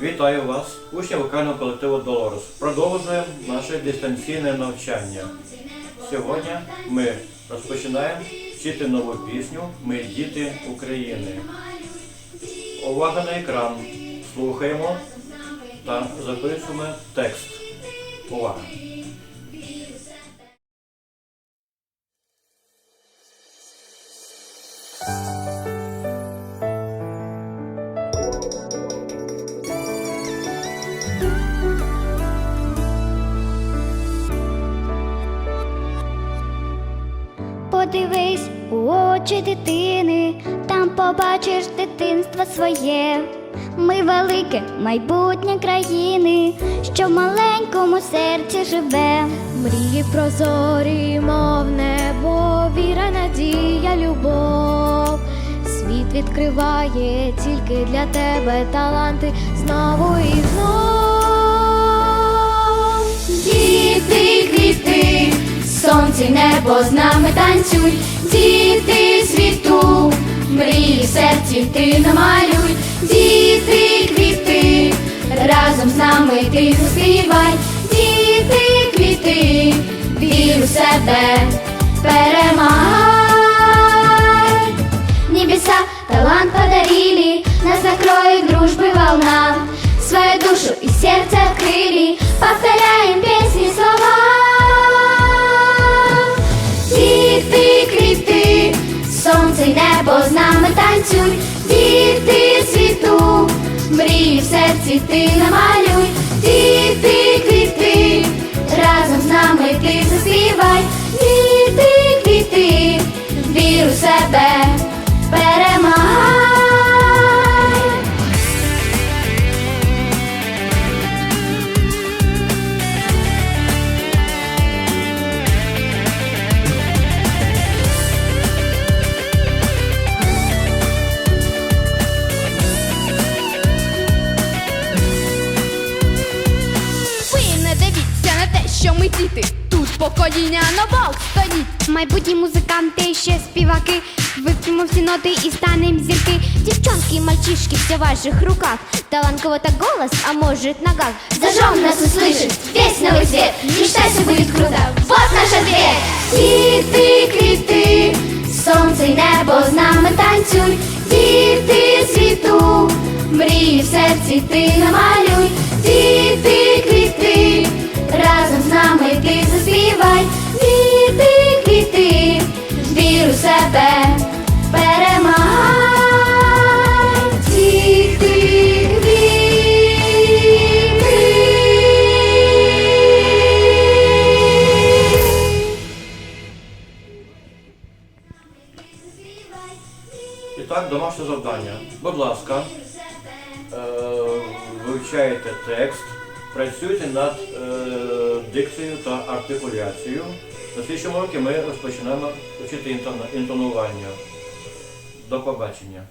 Вітаю вас, учні вокального колективу Долорус. Продовжуємо наше дистанційне навчання. Сьогодні ми розпочинаємо вчити нову пісню Ми діти України. Увага на екран. Слухаємо та записуємо текст. Увага! Подивись у очі дитини, там побачиш дитинство своє. Ми велике майбутнє країни, що в маленькому серці живе. Мрії прозорі, мов небо, віра, надія, любов. Світ відкриває тільки для тебе таланти знову і знов. Діти, сонце й небо з нами танцюй, діти світу, мрії в серці ти намалюй, діти, квіти, разом з нами ти заспівай, діти, квіти, вір у себе, перемагай. Небеса талант подарили, нас накроет дружбы волна. Свою душу и сердце открыли, повторяем песни слова. Й небо з нами танцюй, діти світу, мрії в серці ти намалюй, діти, квіти, разом з нами ти заспівай, діти, квіти, вір у себе, що ми діти. Тут покоління нового стоїть. Майбутні музиканти, ще співаки, вип'ємо всі ноти і станем зірки. Дівчонки, мальчишки, все в ваших руках. Талант кого-то голос, а может нога. Зажжем нас услышит весь новый свет Мечтай, все будет круто, вот наш ответ Діти, квіти, сонце й небо з нами танцюй Діти світу, мрії в серці ти намалюй Діти, ти заспівай. Діти, квіти, вір у себе, перемагай. Квіти І так, домашнє завдання. Будь ласка, е, вивчаєте текст, працюйте над е, дикцією та артикуляцію. На слідчому році ми розпочинаємо вчити інтонування. До побачення.